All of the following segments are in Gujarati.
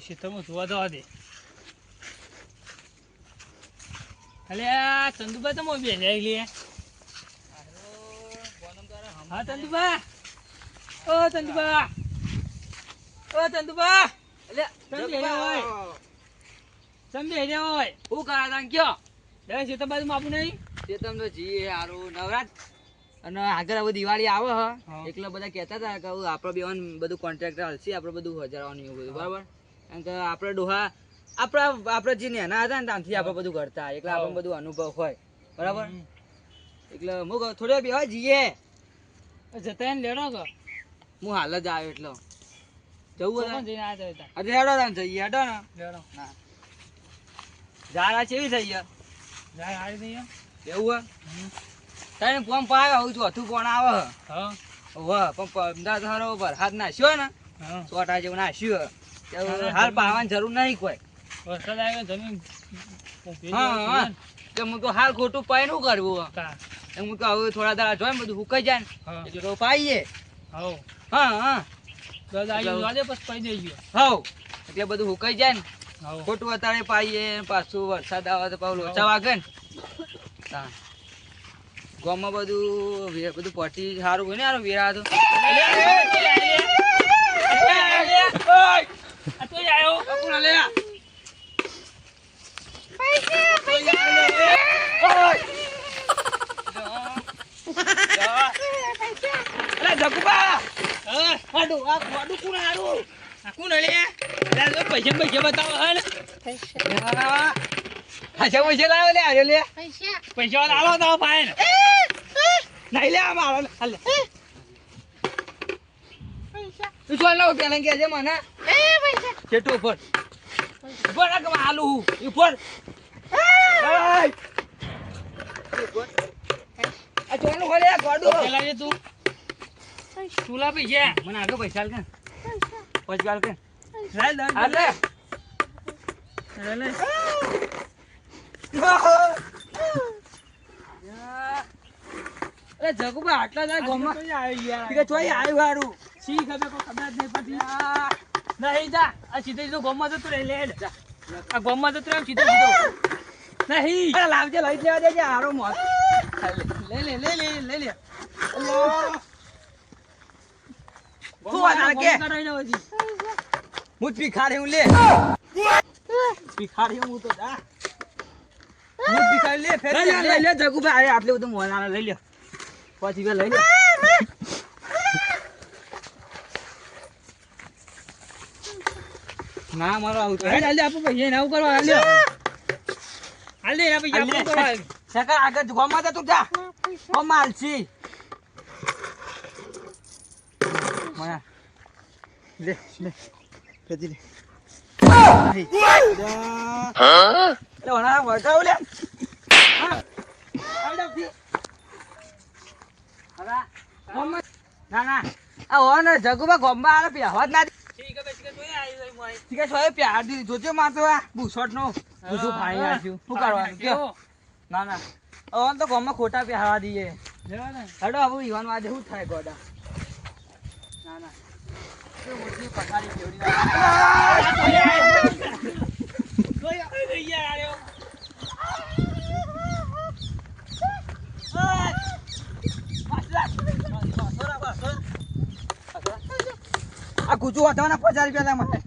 ખેતરમાં જોવા દવા દે અલે આ ચંદુબા તો મોં બેસે લે હા. ચંદુબા ઓ ચંદુબા ઓ ચંદુબા એટલે ચમ બેહ્યા હોય. હું કરા તા કયો? દે ખેતર બાજુ માપું નહીં. તે તમને જી હારું નવરાત. અને આગળ હવે દિવાળી આવે હ. એટલે બધા કહેતા હતા કે આપડે આપણે બેવાન બધું કોન્ટ્રાક્ટર હાલશે આપણે બધું હજારવાનું એવું બધું બરાબર? કે આપણે ડોહા આપણા આપણે જે નાના હતા ને ત્યાંથી આપણે બધું કરતા એટલે આપણે બધું અનુભવ હોય. બરાબર? એટલે હું કહું થોડો બેવા જઈએ. જતા એને લેડો કે હું હાલ જ આવ્યો એટલો. જવું કોણ જઈને આવ્યા હતા? અરે હેડો તાન જઈએ હેડો ને. લેડો. ના ઝાડા ચેવી થઈ ગયા? જાય હારી નહીં એવું હે તારે પંપ આવ્યો હું ચોથું પણ આવે. હે. અમદાવાદ હારો વરસાદ નાખ્યો ને સો સોટા જેવું નાશ્યું હાલ પાવાની જરૂર નહીં કોઈ વરસાદ આવ્યો જમીન હા, હા. થયું કે હું તો હાલ ખોટું પાઈ નું કરવું. એમ હું તો હવે થોડા દાડા જોઈ બધું હુકાઈ જાય ને એટલે તો પાઈએ હા હા એટલે- બધું હુકાઈ જાય ને ખોટું અત્યારે પાઈએ પાછું વરસાદ આવે તો પાછું લોચા વાગે ને. ગામમાં બધું બધું પટી સારું હોય ને યાર વેરા તો આ તો આવ્યો કપૂર લે અરે જગુબા. હા આડું આ ગોડું કોણ આ કોણ લે? પૈસા પૈસા બતાવો હે ને. પૈસા. પૈસા પૈસા લાવ્યો લે આવ્યો લે. પૈસા. પૈસા આલો તો ભાઈ ને. નહીં લે આ મારો લે હાલ પૈસા. તું ચોલ લાવ પેલા કે છે મને. ચેટુ ઉપર. ઉપર આ કમા આલુ હું. ઉપર. આ ચોલ ખોલે આ ગોડું. પેલા જે તું. ચૂલા છે. મને આગળ પૈસા આલ કે. પૈસા આલ કે. લાલ લાલ હાલ લે. લે અરે જગુભાઈ આટલા જાય ગોમાં આવી ગયા. ચોય આવ્યું હારું. સી ખબર ખબર જ નહીં પડતી. નહીં જા. આ સીધો સીધો ગોમમાં જતો રહે લે લે. આ ગોમમાં જતો રહે સીધો સીધો. નહીં અરે લાવજે લઈ જ લેવા દેજે હારો મોત. લે લે લે લે લે લે. હું જ ભિખારી હું લે. ભિખારી હું તો જા. હું જ ભિખારી લે ફેર લે, લે. અરે આટલું બધું મોના લઈ લે. પછી લઈ લે. ના મારો આવું તો હાલ હાલ આપો ભાઈ એને આવું કરવા હાલ લે. હાલ લે આપો આપો કરવા સકર આગળ ગોમાં જતું જા. ગોમાં હાલસી મોયા લે લે. પેદી લે. વટાવ હા. આવડા ફી હરા ના ના. આ ઓને જગુબા ગોમાં આલે પહેવા જ ના દે. ઠીક છે આવી છે સોય પ્યાર દી જોજો માતો આ બુશોટ નો બુશું ફાઈ નાખ્યું શું કરવાનું? કયો ના ના. અવન તો ગોમાં ખોટા પહેવા દઈએ. હેડો હવે ઈવાન વાજે શું થાય ગોડા. ના ના. તો મોટી પથારી ફેવડી કોઈ આવી ગઈ યાર આર્યો. આ કૂચું વાંધવાના પચાસ રૂપિયા લે મને.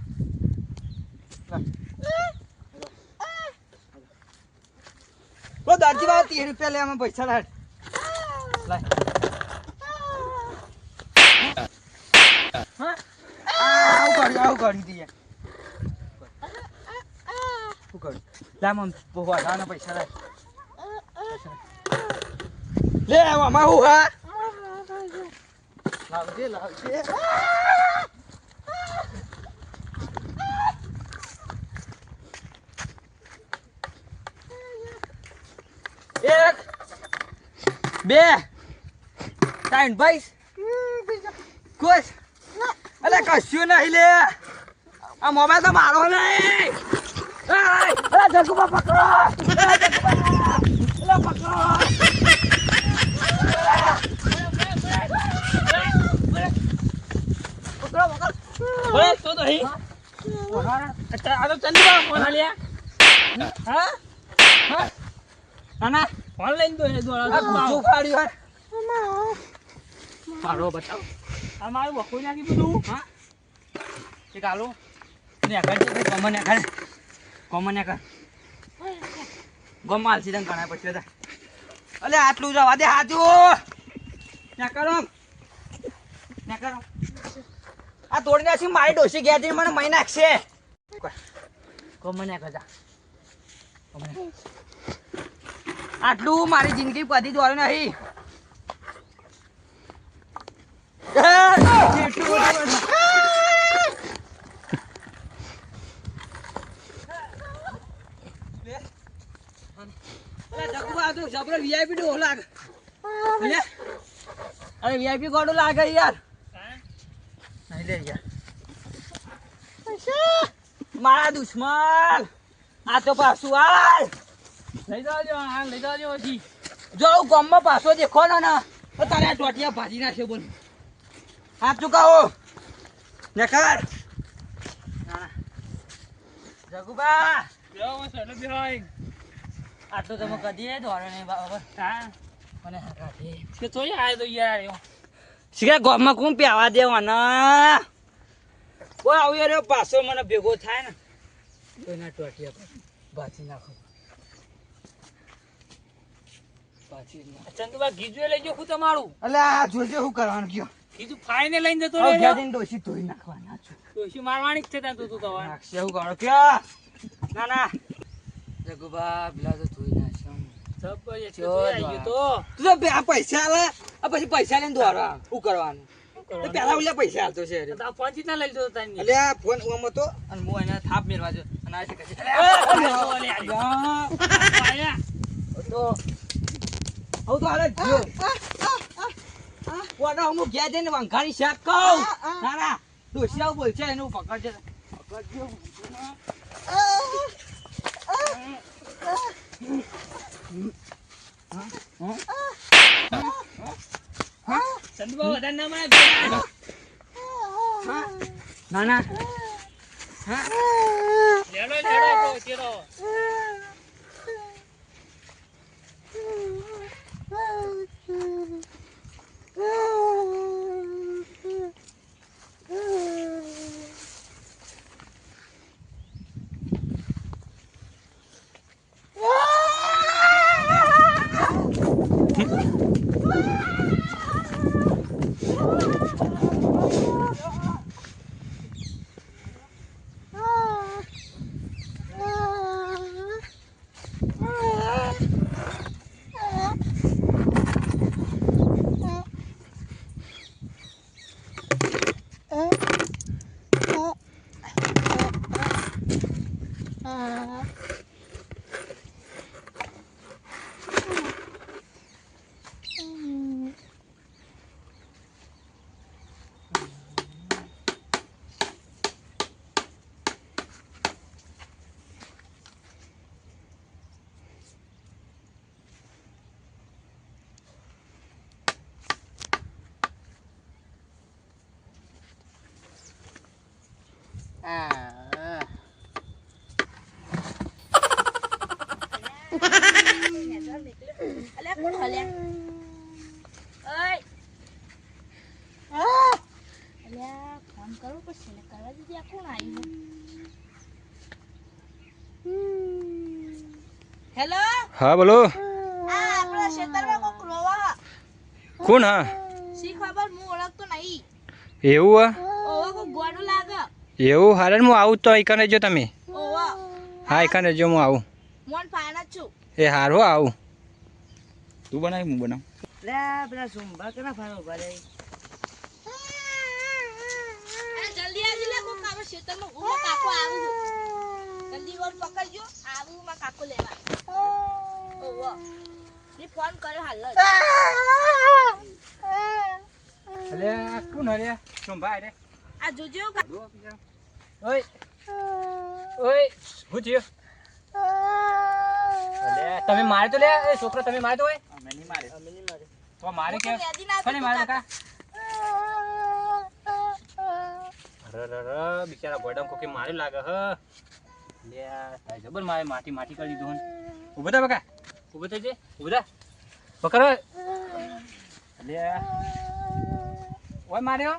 ઓ દાદી બા ત્રીસ રૂપિયા લે અમે પૈસા લાડ લાય. હા? આવું કર્યું આવું કર્યું તીએ શું કર્યું લે મમ વાંધવાના પૈસા લાય લે આમાં હું હા લાવજે લાવજે એક બે. ત્રણ ભાઈ. ખુશ અલે કશું નહીં લે. આ મોબાઈલ તો મારો નહીં. અરે જગુબા પકડો. અલે પકડો. પકડો પકડો. તો તો. અચ્છા, આ તો ચંદુબા ફોન આલ્યા. હા? હા? ના. ના ફોન લઈને દોડે મારો બતાવો. આ મારું બખોઈ નાખી બધું. હા. એ આલુ ને આગળ છે. ગમન આગળ ગમન આગળ ગમાલ સીધા ઘણા પછી હતા અલે આટલું જવા દે હાજુ. ના કરો ના કરો આ તોડી નાખી મારી ડોસી ગયા છે મને મહી નાખશે. ગમન આગળ જા. આગળ. આટલું મારી જિંદગી પધી દોડ્યું નહીં અરે આ VIP ડોહ લાગે. યાર? નહીં લે યાર મારા દુશ્મન આ તો પાછું આય લઈ જાજો, હા, લઈ જાજો હજી. જો હું ગામમાં પાછો દેખો ને ના તો આ ભાજી નાખ્યો બોલ હાથ ચુકાવો ને કર ના, ના. જગુબા હું સડો બેહો અહીં. આટલું તમે કદી દોડો નહીં બાબા હા? મને હકાથી કે આયો તો યાર એવો. ગામમાં કોણ પ્યાવા દેવાના કોઈ આવ્યો પાછો મને ભેગો થાય ને એના ટોટિયા ભાજી નાખો ભાજી જ નાખો. ચંદુબા ગીજુએ લઈ ગયો હું તમારું? અલે આ જોજે શું કરવાનું કયો? કીધું ફાઈને લઈને જતો હવે રહ્યો. ઘેર ડોશી ધોઈ નાખવાના છો. ડોશી મારવાની જ છે ત્યાં તું તું તમારે. નાખશે શું કરો કયો? ના ના. જગુબા પેલા તો ધોઈ નાખશે પૈસા પૈસા લઈને દોરવા શું કરવાનું? પેલા ઓલા પૈસા આવતો છે રે. તો આ પહોંચી જ ના લઈ જતો તાની. આ ફોન ઉમ હતો અને હું એને થાપ મેળવા જો અને આ છે. તો હવે તો હાલે જો કોના હું ગયા જઈને વંખારી શાક કહું. ના ના ડોસિયા બોલશે, એનું પકડજે. પકડજો લેડો, લેડો, પહોંચી રહો. અલ્યા કોણ હલ્યા ઓય અલ્યા ફોન કરવો પડશે ને કરવા દીધી આ કોણ આવ્યું હેલો? હા બોલો. આ આપણા ખેતરમાં કોક રોવા. કોણ હા? શી ખબર? હું ઓળખતો નહીં. એવું ઓવા કોક ગોડું લાગે. એવું હારે હું આવું તો અહીં રહેજો તમે. ઓવા. હા અહીં રહેજો હું આવું. મોન ફાન જ છું. એ હારો આવું. તું બનાવી હું બનાવ. લે પેલા સુંભા કેના ફાળો ભરે અરે જલ્દી આવજો લે કોક આપણા ઉમા કાકો આવું જલ્દી વર પકડજો. આવું માં કાકો લેવા. ઓવો ની ફોન કર્યો હાલ અલે આ કોણ હરે સુંભા રે? આ જોજો ઓય. ઓય હું થયું? અલે તમે મારે તો લે એ છોકરો તમે મારે તો હોય? અમે નહીં મારે. તો મારે. તો મારે કે કોને મારે કા? અરે અરે બિચારા ગોડામ કોકે મારે લાગે હ. જબર મારે માટી માટી કરી દીધું. ઊભો થા બકા. ઊભો થઈ જે ઊભો થા. પકડ લે. ઓય માર્યો.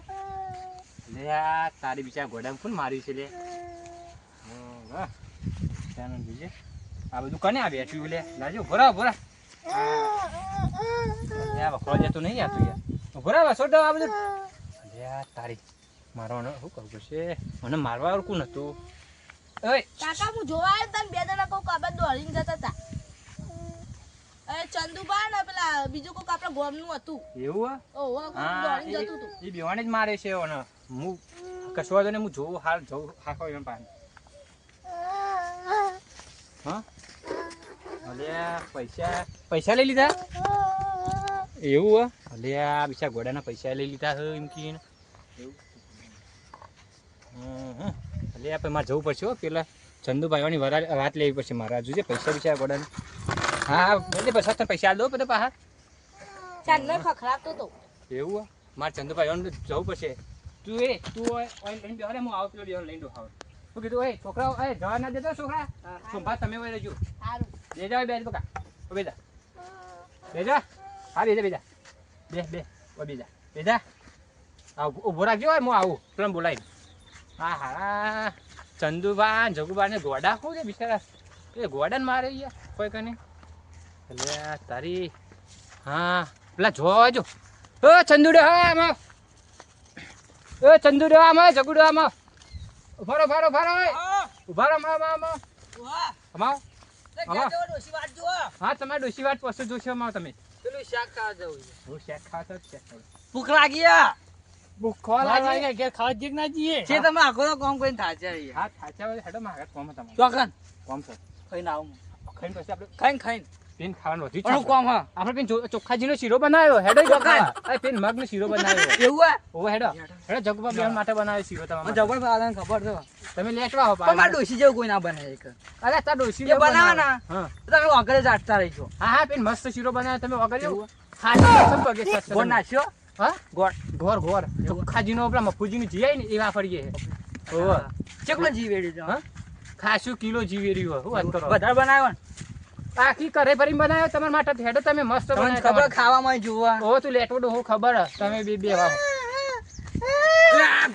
લે આ તારી બિચારા ગોડામ કોણ માર્યું છે લે. ત્યાંનું બીજે આ બધું કને આ બેઠ્યું લે? લાજો ભરા ભરા ઊભો. લે જતો નહીં આ તું યાર. ઊભો રહો, આ બધું. લે તારી મારવાનો શું કરવું છે? મને મારવા કોણ હતું? કાકા હું જોવા આવ્યો તને બે જણા કોક આપણે દોડીને જતા હતા. એ ચંદુબા ને પેલા બીજું કોક આપણા ગોમનું હતું. એવું હે? ઓહો દોડીને જતું હતું. એ બેવાને જ મારે છે ઓને. હું કશો વાંધો હું જોઉં હાલ જોઉં હાખો એમ પાણી હા? અલ્યા પૈસા પૈસા લઈ લીધા? એવું હે અલ્યા બિચારા ઘોડાના પૈસા લઈ લીધા એમ કહીને. એવું? હમ, હમ. અલ્યા આપણે મારે જવું પડશે હો. પેલા ચંદુભાઈઓની વાત લેવી પડશે મારા. જે પૈસા બિચારા ઘોડાને હા હા. એટલે તને પૈસા દો બધા પાછા ચાંદલો હતો એવું મારે ચંદુભાઈ જવું પડશે. તું એ તું ઓય લઈને બેહો હું આવું પેલો બેહો લઈને બેહો હું કીધું એ છોકરાઓ એ જવા ના દેતો છોકરા? સોમવાર તમે હોય રહેજો. બે જાવ બે બકા. બેજા બેજા હા બેજા બેજા બે બે ઓ બેજા બેજા આ ઊભો- રાખજો હો, આવું. પેલા બોલાવી હા હા ચંદુબા જગુબા ને ગોડા શું છે બિચારા? એ ગોડા ને મારે યાર કોઈ કને એટલે તારી હા પેલા જોવા જો ઓ ચંદુડો હા આમાં. ઓ ચંદુડો આમાં જગુડો આમાં. ઉભારો ઉભારો ઉભારો ઓય ઉભારો આમાં મા આમાં. આમાં. હા તમારે ડોશી વાત પછી જોશો આમાં તમે. પેલું શાક ખાવા જવું. હું શેક ખાતો જ શેક. ભૂખ લાગી ભૂખો લાગે ઘેર ખાવા જીક ના જઈએ. છે તમે આખો તો કામ કરીને થાચા રહી હા થાચા વાળા હેડો મારા કોમ તમારે. ચોકન. કોમ છે. ખાઈને આવું ખાઈને પછી આપણે ખાઈને ખાઈને. પેન ખાવાનું વધ્યું છે. કોમ હા. આપણે પેન ચો- શીરો બનાવ્યો. હેડો ઈ ચોખ્ખા? ખાવા. મગનો શીરો બનાવ્યો. એવું હે? ઓવો હેડો. હેડો. જગુબા બેન માટે બનાવ્યો શીરો તમારા મને માટે. ખબર છે. તમે લેટવા હો પણ ડોસી જેવું કોઈ ના બને એક. અરે તાર ડોશી એ બનાવવાના? હા. તમે વાંકડે જાટતા રહીશો. હા હા પેન મસ્ત શીરો બનાવ્યો. તમે વગર એવું? પગે સસ નાખ્યો? હા? ગોળ. ખાજી ઘોર ચોખ્ખાજીનો પેલા મફુજીનું જીયાય ને એવા ફરીએ. ઓવો ચેકલો જીવેડ્યું હા? ખાસું કિલો જીવી રહ્યું વાત કરો. વધારે બનાવ્યો ને? આખી કરે ભરીને બનાવ્યો તમારા માટે હેડો તમે મસ્ત તમને ખબર ખાવામાં જોવા? ઓ તું લેટવડો હું ખબર તમે બે બે વાહો.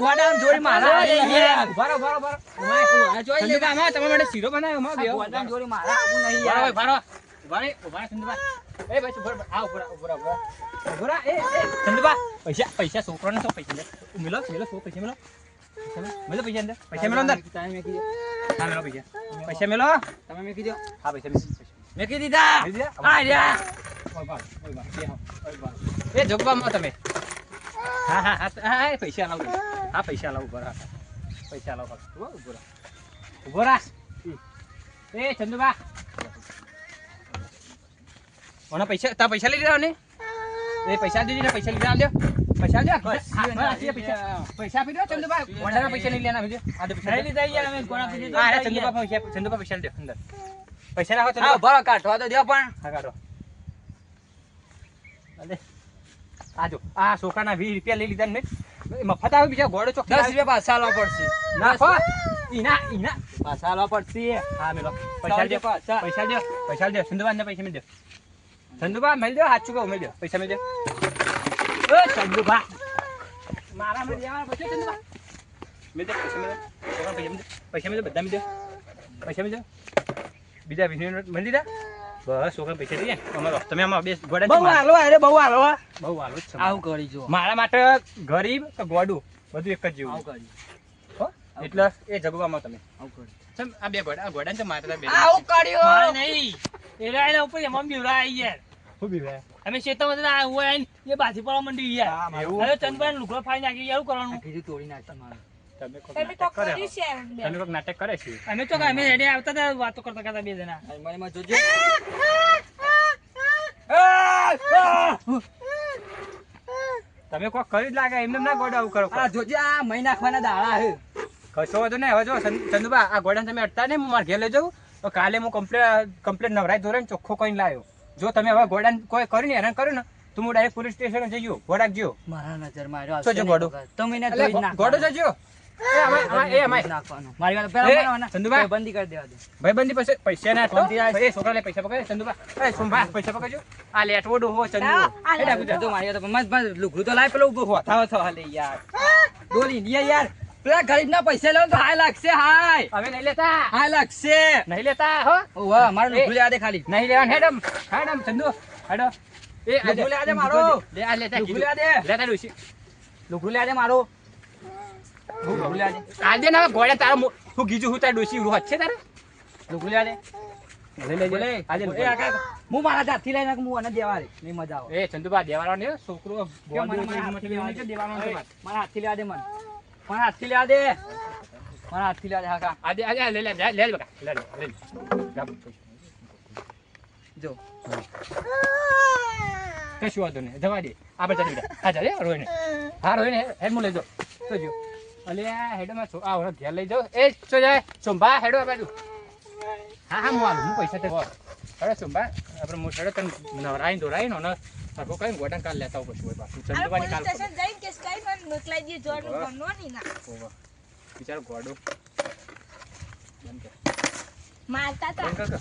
ગોડામ જોડી મારા રહો. આ જોઈ લે. ચંદુભા, આમાં તમારા માટે શીરો બનાવ્યો. ગોડામ જોડી મારા આવું નહીં યાર. ઊભા રહો. ઊભા ચંદુભા. એ ભાઈ, ઊભા આ ઊભા ઊભા ઊભા. ઊભા એ, એ, ચંદુભા, પૈસા પૈસા છોકરાને શું પૈસા મેલો મેલો શું પૈસા મેલો મેલો. પૈસા અંદર પૈસા મેલો અંદર તમે મેં કીધું. હા મેલો પૈસા પૈસા મેલો તમે મેં કીધું. હા પૈસા મેલો પૈસા. મેં કીધી દીધા. આ રહ્યા. એ જગવામાં તમે હા હા હા હા પૈસા લાવો હા પૈસા લાવો ઊભો. પૈસા લાવો ઊભો ઊભો. એ ચંદુબા મને પૈસા તા પૈસા લઈ લીધા ને એ પૈસા દીધી ને પૈસા લીધા લ્યો પૈસા લ્યો પૈસા. પૈસા આપી દો ચંદુભાઈ વડાના પૈસા નહીં લેના બીજે. આ દે પૈસા લઈ લીધા યાર, અમે કોણ આપી હા અરે ચંદુભાઈ પૈસા ચંદુભાઈ પૈસા લ્યો અંદર. પૈસા નાખો હા, ચંદુબા કાઢવા તો દ્યો પણ. હા કાઢો. અલે. આજો આ છોકરાના વીસ રૂપિયા લઈ લીધા ને મફત આવે બીજા ઘોડો ચોક 10 રૂપિયા પાછા આલવા પડશે. નાખો. ઈના ઈના. પાછા આલવા પડશે. હા મેલો પૈસા દે પૈસા દે પૈસા દે સંધુબા ને પૈસા મેલ દે. સંધુબા મળી દો હાચું કહું મળી દો. પૈસા મળી દે. ઓ ધંધુભા. મારા મળી દેવાના પૈસા ધંધુભા. મળી દો પૈસા મળી દો. પૈસા મળી દે બધા મળી દો. પૈસા મળી દો. બીજા વીસ મળી દીધા બસ છોકરા પૈસા દઈએ. અમારો તમે આમાં બે ગોડા બહુ હાલો અરે બહુ હાલો બહુ હાલો છે આવું કરી જો મારા માટે ગરીબ કે ગોડું? બધું એક જ જેવું. આવું કરી. હો? એટલે એ જગવામાં તમે. આવું કરી. આ બે ગોડા આ ગોડા તો માત્ર બે. આવું કર્યું. નહીં. એ રાયના ઉપર એમાં બીવડા આવી યાર. અમે હું આવીને એ બાજી પડવા મંડી ગયા. એવું? હવે ચંદભાઈ લુગડો ફાડી નાખી યાર કરવાનું. કીધું તોડી નાખતા મારે. તમે કોક નાટક કરે છે એમ બે. તમે કોક નાટક કરે છે? અમે તો અમે રેડી આવતા હતા વાતો કરતા કરતા બે જણા. મને એમાં જોજો. તમે કોક કરી જ લાગે એમને ના ગોડા આવું કરો આ જોજે આ મહી નાખવાના દાડા હે કશો વાંધો નહીં હવે જો ચંદ- ચંદુબા આ ગોડા તમે અટતા ને હું મારા ઘેર લઈ જાઉં. તો કાલે હું કમ્પ્લેટ કમ્પ્લેટ નવરાય ધોરણ ચોખ્ખો કહીને લાવ્યો. જો તમે હવે ગોડા કોઈ કરીને હેરાન કર્યું ને તો હું ડાયરેક્ટ પોલીસ સ્ટેશન જઈયો ઘોડા ગયો મારા નજર માર્યો શું છે ગોડું? તમે એને ધોઈ જ ગોડો નાખવાના. જજો. ડોલી અમાય, પેલા. ચંદુભા. પૈસા ના પૈસા ચંદુભા હા, લુગડું તો હો હાય લાગશે હાય. હવે નહીં લેતા. હાય લાગશે. નહીં લેતા હો. ઓહ મારે. લુગડું લેવા દે ખાલી. નહીં લેવાનું હેડમ. હેડમ ચંદુ. હેડો. એ લુગડું લેવા દે મારો. લે. આ લેતા લુગડું. લેવા દે. લેતા ડોશી. લુગડું લેવા દે મારો. લુગડું લેવા દે આજે. ના ગોળે તારા હું ગીજું હું તારા ઉરું હાથ છે તારે? લુગડું લેવા દે હું મારા જાતથી લઈને હું દેવા નહીં મજા આવે. એ ચંદુબા દેવાનો ને છોકરો લેવા. મારા હાથથી લેવા દે મને. મારા હાથથી લેવા દે મારા હાથથી લેવા દે હાકા આજે આજે લે લે લે લે, બકા. લે લે જો કશું વાંધો નહીં. જવા દે. આપણે ચાલી જા હા ચાલે રોઈને હા રોઈને હેડ, મુ લઈ જાઓ તો જો. અલે હેડમાં છો આ ઓલા ઘેર લઈ જાઓ એ છો જાય. સોંભા, હેડો આ બાજુ. હા હા હું આલું. હું પૈસા તે હેડો, સોંભા. આપણે મોટા તને નવરાઈ દોરાઈ નો ને સરખો કઈ ગોડાને કાલ લેતા પછી હોય પાછું ચંદુબાની કાલ સ્ટેશન જઈને કેસ કઈ પણ મોકલાઈ દઈએ જોવાનું ગમનો નહીં ના ઓવા. બિચારો ગોડો મારતા તા.